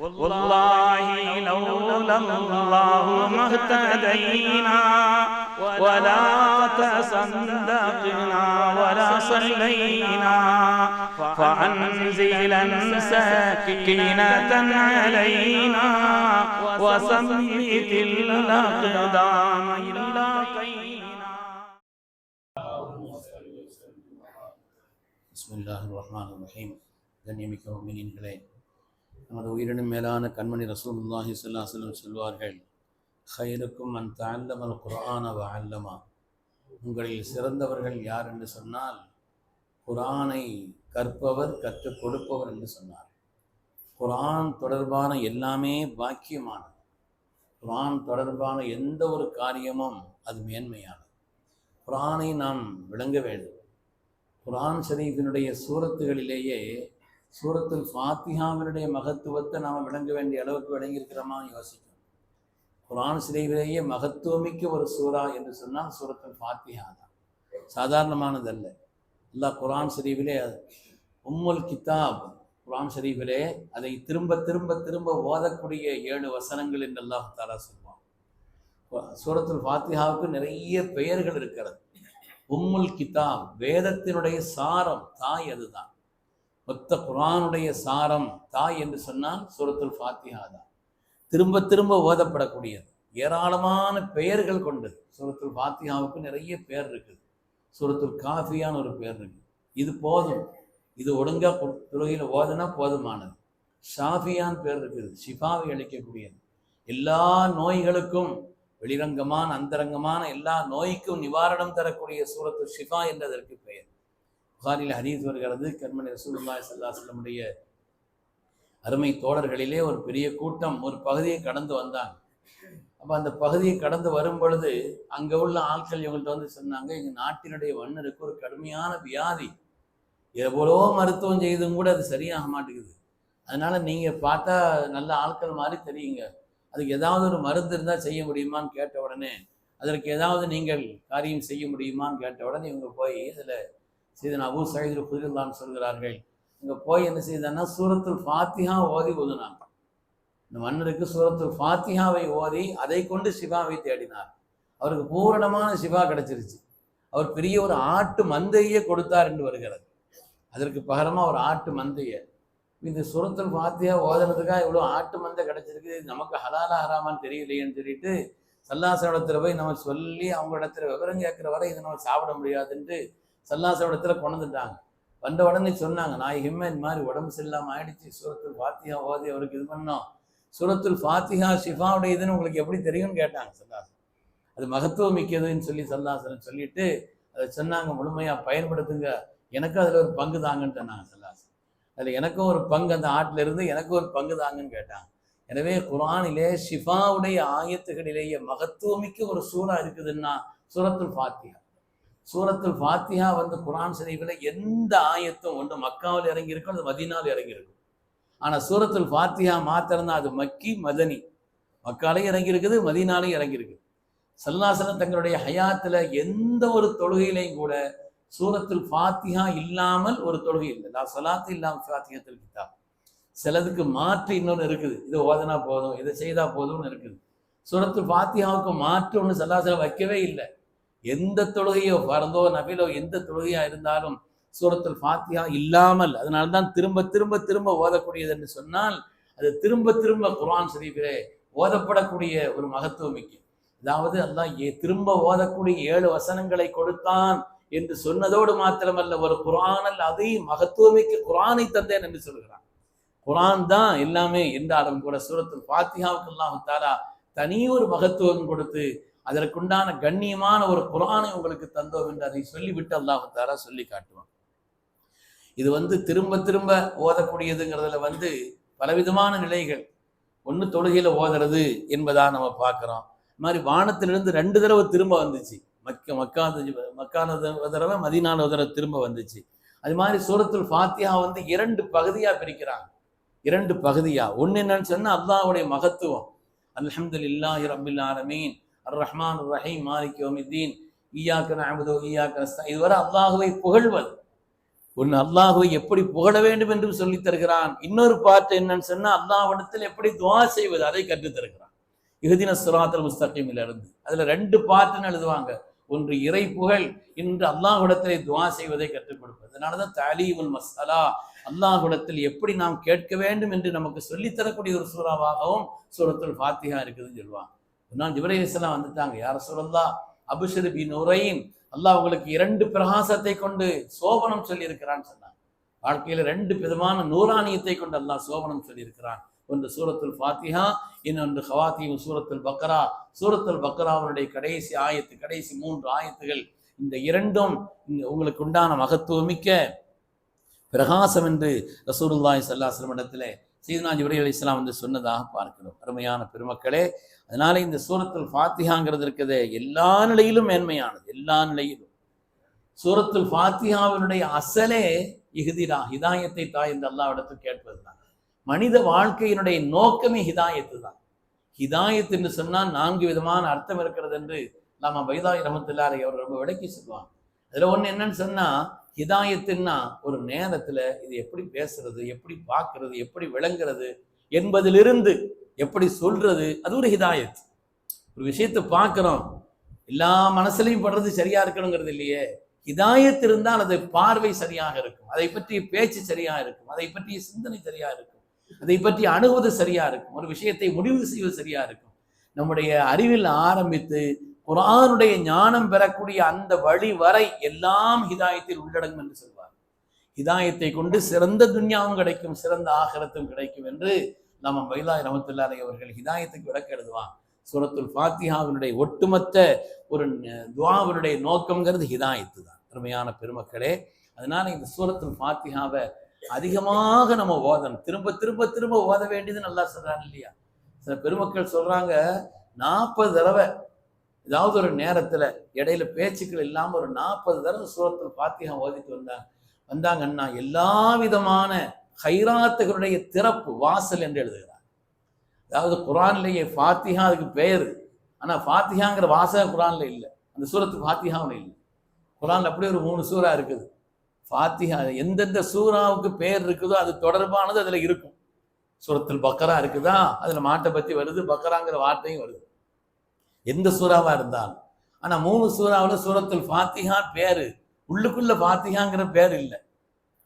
والله لولا الله ما اهتدينا ولا تصدقنا ولا صلينا فأنزلا سكينة علينا وثبت الأقدام إلا بسم الله الرحمن الرحيم. لن يملك مؤمن நமது உயிரினும் மேலான கண்மணி ரசூலுல்லாஹி ஸல்லல்லாஹு அலைஹி சொல்வார்கள் ஹைருக்கும் அன் தஅல்லமல் குரானவ வ அல்லமா. உங்களில் சிறந்தவர்கள் யார் என்று சொன்னால் குரானை கற்பவர் கற்றுக் கொடுப்பவர் என்று சொன்னார். குரான் தொடர்பான எல்லாமே பாக்கியமானது. குரான் தொடர்பான எந்த ஒரு காரியமும் அது மேன்மையானது. குரானை நாம் விளங்க வேண்டும். குரான் ஷரீஃபினுடைய சூரத்துகளிலேயே சூரத்தில் ஃபாத்திஹாவினுடைய மகத்துவத்தை நாம் விளங்க வேண்டிய அளவுக்கு விளங்கியிருக்கிறோமா யோசிக்கும். குரான் ஷரீஃபிலேயே மகத்துவமிக்க ஒரு சூரா என்று சொன்னால் சூரத்தில் ஃபாத்திஹா தான் சாதாரணமானதல்ல எல்லா குரான் ஷரீஃபிலே உம்முல் கிதாப் குரான் ஷரீஃபிலே அதை திரும்ப திரும்ப திரும்ப ஓதக்கூடிய ஏழு வசனங்கள் என்று அல்லாஹ் தாரா சொல்வான் சூரத்துல் ஃபாத்திஹாவுக்கு நிறைய பெயர்கள் இருக்கிறது உம்முல் கிதாப் வேதத்தினுடைய சாரம் தாய் அதுதான் மொத்த குரானுடைய சாரம் தாய் என்று சொன்னால் சூரத்துல் ஃபாத்திஹா தான். திரும்ப திரும்ப ஓதப்படக்கூடியது. ஏராளமான பெயர்கள் கொண்டது சூரத்துல் ஃபாத்திஹாவுக்கு நிறைய பேர் இருக்குது. சூரத்துல் காஃபியான ஒரு பேர் இருக்குது. இது போதும். இது ஒழுங்கா துறையில் ஓதுனா போதுமானது. ஷாஃபியான் பேர் இருக்குது. ஷிஃபாவை அளிக்கக்கூடியது. எல்லா நோய்களுக்கும் வெளிரங்கமான அந்தரங்கமான எல்லா நோய்க்கும் நிவாரணம் தரக்கூடிய சூரத்து ஷிஃபா என்றதற்கு பெயர். புகாரில் ஹதீஸ் வருகிறது. கண்மணி ரசூல்லாய் ஸல்லல்லாஹு அலைஹி அருமை தோழர்களிலே ஒரு பெரிய கூட்டம் ஒரு பகுதியை கடந்து வந்தாங்க. அப்போ அந்த பகுதியை கடந்து வரும் பொழுது அங்கே உள்ள ஆட்கள் இவங்கள்ட்ட வந்து சொன்னாங்க எங்கள் நாட்டினுடைய மன்னருக்கு ஒரு கடுமையான வியாதி. எவ்வளோ மருத்துவம் செய்தும் கூட அது சரியாக மாட்டேங்குது. அதனால் நீங்கள் பார்த்தா நல்ல ஆட்கள் மாதிரி தெரியுங்க. அதுக்கு ஏதாவது ஒரு மருந்து இருந்தால் செய்ய முடியுமான்னு கேட்ட உடனே அதற்கு ஏதாவது நீங்கள் காரியம் செய்ய முடியுமான்னு கேட்ட உடனே இவங்க போய் இதில் சீதன் அபு சயீது குதிரலான்னு சொல்கிறார்கள். இங்கே போய் என்ன செய்தான்னா சூரத்துல் ஃபாத்திஹா ஓதி ஓதுனாங்க இந்த மன்னருக்கு சூரத்துல் ஃபாத்திஹாவை ஓதி அதை கொண்டு சிவாவை தேடினார். அவருக்கு பூரணமான சிவா கிடைச்சிருச்சு. அவர் பெரிய ஒரு ஆட்டு மந்தையே கொடுத்தார் என்று வருகிறது. அதற்கு பகரமாக ஒரு ஆட்டு மந்தையை. இந்த சுரத்தில் பாத்தியா ஓதுறதுக்காக இவ்வளோ ஆட்டு மந்தை கிடச்சிருக்கு நமக்கு ஹலாலா ஹராமான்னு தெரியலையேன்னு சொல்லிட்டு சல்லாசோடத்துல போய் நம்ம சொல்லி அவங்க இடத்துல விவரம் கேட்குற வரை இதை நம்ம சாப்பிட முடியாதுன்ட்டு சல்லாசோடத்துல கொண்டுட்டாங்க வந்த உடனே சொன்னாங்க நான் ஹிம்மன் மாதிரி உடம்பு சரியில்லாமல் ஆயிடுச்சு. சூரத்துல் ஃபாத்தியா ஓதி அவருக்கு இது பண்ணோம். சூரத்துல் ஃபாத்திஹா ஷிஃபாவுடைய இதுன்னு உங்களுக்கு எப்படி தெரியும்னு கேட்டாங்க சல்லாசன் அது மகத்துவம் மிக்கதுன்னு சொல்லி சல்லாசன் சொல்லிட்டு அதை சொன்னாங்க முழுமையாக பயன்படுத்துங்க. எனக்கும் அதில் ஒரு பங்கு தாங்கன்ட்டேன் நான் சல்லாசன் அதில் எனக்கும் ஒரு பங்கு அந்த ஆட்டில் இருந்து எனக்கும் ஒரு பங்கு தாங்கன்னு கேட்டாங்க. எனவே குரானிலே ஷிஃபாவுடைய ஆயத்துகளிலேயே மகத்துவமிக்க ஒரு சூறா இருக்குதுன்னா சூரத்துல் ஃபாத்தியா சூரத்தில் ஃபாத்தியா வந்து குரான் ஷரீஃபில் எந்த ஆயத்தும் ஒன்று மக்காவில் இறங்கியிருக்கும் அது மதினாவில் இறங்கியிருக்கும். ஆனால் சூரத்துல் ஃபாத்தியா மாத்திரம்தான் அது மக்கி மதனி. மக்காலையும் இறங்கியிருக்குது மதினாலையும் இறங்கியிருக்கு. சல்லாசலம் தங்களுடைய ஹயாத்தில் எந்த ஒரு தொழுகையிலையும் கூட சூரத்தில் ஃபாத்தியா இல்லாமல் ஒரு தொழுகை இல்லை. நான் சலாத்து இல்லாமல் ஃபாத்தியத்தில் கிதாப். சிலதுக்கு மாற்று இன்னொன்று இருக்குது. இதை ஓதனா போதும் இதை செய்தா போதும்னு இருக்குது. சூரத்தில் ஃபாத்தியாவுக்கு மாற்று ஒன்று சல்லாசலம் வைக்கவே இல்லை. எந்த தொழுகையோ பறந்தோ நபிலோ எந்த தொழுகையா இருந்தாலும் சூரத்தில் ஃபாத்தியா இல்லாமல் அதனால்தான் திரும்ப திரும்ப திரும்ப ஓதக்கூடியது என்று சொன்னால் அது திரும்ப திரும்ப குர்ஆன் ஷரீஃபிலே ஓதப்படக்கூடிய ஒரு மகத்துவம் மிக்க அதாவது அல்லாஹ் ஏ- திரும்ப ஓதக்கூடிய ஏழு வசனங்களை கொடுத்தான் என்று சொன்னதோடு மாத்திரமல்ல ஒரு குரானல் அதை மகத்துவமிக்க குரானை தந்தேன் என்று சொல்கிறான். குரான் தான் எல்லாமே என்றாலும் கூட சூரத்தில் பாத்தியாவுக்கு எல்லாம் தாரா தனி ஒரு மகத்துவம் கொடுத்து அதற்குண்டான கண்ணியமான ஒரு குரானை உங்களுக்கு தந்தோம் என்று அதை சொல்லிவிட்டு அல்லாஹ் தாலா சொல்லி காட்டுவான். இது வந்து திரும்ப திரும்ப ஓதக்கூடியதுங்கிறதுல வந்து பலவிதமான நிலைகள். ஒன்று தொழுகையில் ஓதுறது என்பதா நம்ம பார்க்குறோம். இது மாதிரி வானத்திலிருந்து ரெண்டு தடவை திரும்ப வந்துச்சு. மக்க மக்கான மக்கான தடவை மதினான தடவை திரும்ப வந்துச்சு. அது மாதிரி சூரத்துல் ஃபாத்தியா வந்து இரண்டு பகுதியாக பிரிக்கிறாங்க. இரண்டு பகுதியாக ஒன்று என்னன்னு சொன்னால் அல்லாஹ்வுடைய மகத்துவம். அல்ஹம்துலில்லாஹி ரபில் ஆலமீன். அர் ரஹ்மான் ரஹீம் மாலிக் யௌமித்தீன். ஈயாக்க நஅபுது ஈயாக்க இதுவரை அல்லாஹுவை புகழ்வது ஒன்று அல்லாஹுவை எப்படி புகழ வேண்டும் என்று சொல்லித் தருகிறான். இன்னொரு பாட்டு என்னன்னு சொன்னா அல்லாஹ்விடத்தில் எப்படி துவா செய்வது அதை கற்றுத் தருகிறான். சுராத்திர சிராத்தல் முஸ்தகீமில் இருந்து. அதுல ரெண்டு பாட்டுன்னு எழுதுவாங்க. ஒன்று இறை புகழ் இன்று அல்லாஹ்விடத்திலே துவா செய்வதை கற்றுக் கொடுப்பது. அதனாலதான் தாலீவுல் மசாலா அல்லாஹ்விடத்தில் எப்படி நாம் கேட்க வேண்டும் என்று நமக்கு சொல்லித் தரக்கூடிய ஒரு சூறாவாகவும் சூரத்துல் ஃபாத்திகா இருக்குதுன்னு சொல்லுவாங்க. நான் ஜிவரேசனா வந்துட்டாங்க. யார் சொல்லல்லா அபுஷர் பி நுரையின் அல்லாஹ் உங்களுக்கு இரண்டு பிரகாசத்தை கொண்டு சோபனம் சொல்லியிருக்கிறான்னு சொன்னான். வாழ்க்கையில ரெண்டு விதமான நூறானியத்தை கொண்டு அல்லாஹ் சோபனம் சொல்லியிருக்கிறான். ஒன்று சூரத்துல் ஃபாத்திஹா இன்னொன்று ஹவாத்தியும் சூரத்துல் பக்ரா. சூரத்துல் பக்ராவுடைய கடைசி ஆயத்து கடைசி மூன்று ஆயத்துகள் இந்த இரண்டும் உங்களுக்கு உண்டான மகத்துவமிக்க பிரகாசம் என்று ரசூருல்லாய் ஸல்லல்லாஹு இடத்திலே சீதனா ஜிபரி அலி இஸ்லாம் வந்து சொன்னதாக பார்க்கிறோம். அருமையான பெருமக்களே அதனால இந்த சூரத்துல் ஃபாத்திஹாங்கிறது இருக்கிறது எல்லா நிலையிலும் மேன்மையானது. எல்லா நிலையிலும். சூரத்துல் ஃபாத்திஹாவினுடைய அசலே இகுதிரா ஹிதாயத்தை தாய் இந்த அல்லாவிடத்தில் கேட்பதுதான். மனித வாழ்க்கையினுடைய நோக்கமே ஹிதாயத்து தான். ஹிதாயத் என்று சொன்னால் நான்கு விதமான அர்த்தம் இருக்கிறது என்று நாம பைதாய் ரமத்துல்லாரை அவர் ரொம்ப விளக்கி சொல்லுவாங்க. அதுல ஒண்ணு என்னன்னு சொன்னா இதாயத்துன்னா ஒரு நேரத்துல இது எப்படி பேசுறது எப்படி பார்க்கறது எப்படி விளங்குறது என்பதிலிருந்து எப்படி சொல்றது அது ஒரு ஹிதாயத். ஒரு விஷயத்தை பார்க்குறோம் எல்லா மனசுலையும் படுறது சரியா இருக்கணுங்கிறது இல்லையே. ஹிதாயத் இருந்தால் அது பார்வை சரியாக இருக்கும் அதை பற்றிய பேச்சு சரியா இருக்கும் அதை பற்றிய சிந்தனை சரியா இருக்கும் அதை பற்றி அணுகுவது சரியா இருக்கும் ஒரு விஷயத்தை முடிவு செய்வது சரியா இருக்கும். நம்முடைய அறிவில் ஆரம்பித்து குரானுடைய ஞானம் பெறக்கூடிய அந்த வழி வரை எல்லாம் ஹிதாயத்தில் உள்ளடங்கும் என்று சொல்வார். ஹிதாயத்தை கொண்டு சிறந்த துன்யாவும் கிடைக்கும் சிறந்த ஆகரத்தும் கிடைக்கும் என்று நம்ம பைலாய் ரமத்துல்லாரை அவர்கள் ஹிதாயத்துக்கு விளக்க எழுதுவான் சூரத்துல் ஃபாத்திஹாவினுடைய ஒட்டுமொத்த ஒரு துவாவினுடைய நோக்கம்ங்கிறது ஹிதாயத்து தான். அருமையான பெருமக்களே அதனால இந்த சூரத்துல் ஃபாத்திஹாவை அதிகமாக நம்ம ஓதணும். திரும்ப திரும்ப திரும்ப ஓத வேண்டியது நல்லா சொல்றாங்க இல்லையா? சில பெருமக்கள் சொல்றாங்க நாற்பது தடவை ஏதாவது ஒரு நேரத்தில் இடையில பேச்சுக்கள் இல்லாமல் ஒரு நாற்பது தடவை சூரத்தில் ஃபாத்திஹா ஓதிட்டு வந்தாங்க வந்தாங்கன்னா எல்லா விதமான ஹைராத்துகளுடைய திறப்பு வாசல் என்று எழுதுகிறார். அதாவது குரான்லேயே ஃபாத்திஹா அதுக்கு பெயர். ஆனால் ஃபாத்திஹாங்கிற வாசகம் குரான்ல இல்லை. அந்த சூரத்து ஃபாத்திஹாவும் இல்லை. குரானில் அப்படியே ஒரு மூணு சூறா இருக்குது. ஃபாத்திஹா எந்தெந்த சூறாவுக்கு பெயர் இருக்குதோ அது தொடர்பானது அதில் இருக்கும். சூரத்தில் பக்கரா இருக்குதா? அதில் மாட்டை பற்றி வருது பக்கராங்கிற வார்த்தையும் வருது. எந்த சூறாவாக இருந்தாலும். ஆனால் மூணு சூறாவில் சூரத்தில் ஃபாத்திஹா பேர். உள்ளுக்குள்ளே ஃபாத்திஹாங்கிற பேர் இல்லை.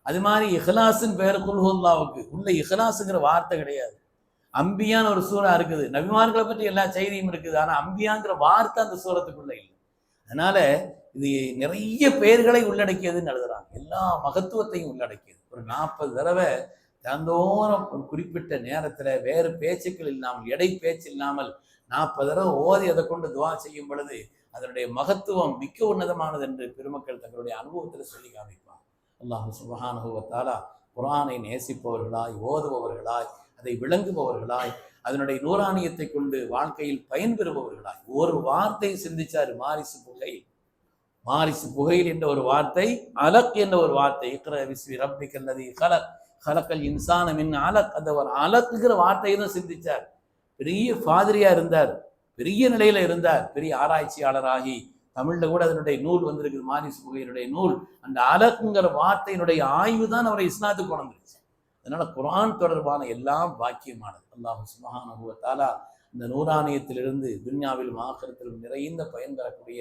அது மாதிரி இஹ்லாஸுன்னு பேர் குல்ஹுல்லாவுக்கு உள்ள இஹ்லாஸுங்கிற வார்த்தை கிடையாது. அம்பியான்னு ஒரு சூறா இருக்குது. நபிமார்களை பற்றி எல்லா செய்தியும் இருக்குது. ஆனால் அம்பியாங்கிற வார்த்தை அந்த சூரத்துக்குள்ளே இல்லை. அதனால இது நிறைய பெயர்களை உள்ளடக்கியதுன்னு எழுதுறாங்க. எல்லா மகத்துவத்தையும் உள்ளடக்கியது. ஒரு நாற்பது தடவை தினந்தோறும் ஒரு குறிப்பிட்ட நேரத்துல வேறு பேச்சுக்கள் இல்லாமல் எடை பேச்சு இல்லாமல் நாற்பது தடவை ஓதி அதை கொண்டு துவா செய்யும் பொழுது அதனுடைய மகத்துவம் மிக்க உன்னதமானது என்று பெருமக்கள் தங்களுடைய அனுபவத்தில் சொல்லி காமிப்பார் அல்லாஹ் சுபஹானஹு குரானை நேசிப்பவர்களாய் ஓதுபவர்களாய் அதை விளங்குபவர்களாய் அதனுடைய நூறாணியத்தை கொண்டு வாழ்க்கையில் பயன்பெறுபவர்களாய் ஒரு வார்த்தை சிந்திச்சாரு மாரிசு புகை. மாரிசு புகையில் என்ற ஒரு வார்த்தை அலக் என்ற ஒரு வார்த்தை. இக்கர விஸ்வி ரப்பிக் அல்லது கலக். கலக்கல் இன்சான மின் அலக் அந்த ஒரு அலக்குங்கிற வார்த்தையை தான் சிந்திச்சார். பெரிய ஃபாதிரியா இருந்தார். பெரிய நிலையில இருந்தார். பெரிய ஆராய்ச்சியாளராகி தமிழ்ல கூட அதனுடைய நூல் வந்திருக்குது மாரிசு புகையினுடைய நூல். அந்த அலக்குங்கிற வார்த்தையினுடைய ஆய்வு தான் அவரை இஸ்லாத்துக்கு கொண்டு வந்துருச்சு. அதனால குரான் தொடர்பான எல்லாம் பாக்கியமானது அல்லாஹ் சுப்ஹானஹு இந்த நூறானியத்திலிருந்து துன்யாவிலும் ஆக்கிரத்திலும் நிறைந்த பயன் தரக்கூடிய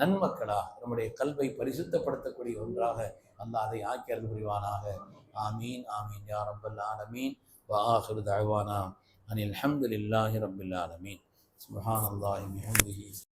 நன்மக்களா? நம்முடைய கல்வை பரிசுத்தப்படுத்தக்கூடிய ஒன்றாக அந்த அதை ஆக்கிறது புரிவானாக ஆமீன் ஆமீன். யா ரப்பல் ஆலமீன். வாஹரு தாழ்வானா அனில் அஹமதுல்லாஹி ரபில் ஆலமீன். சுபஹான் அல்லாஹி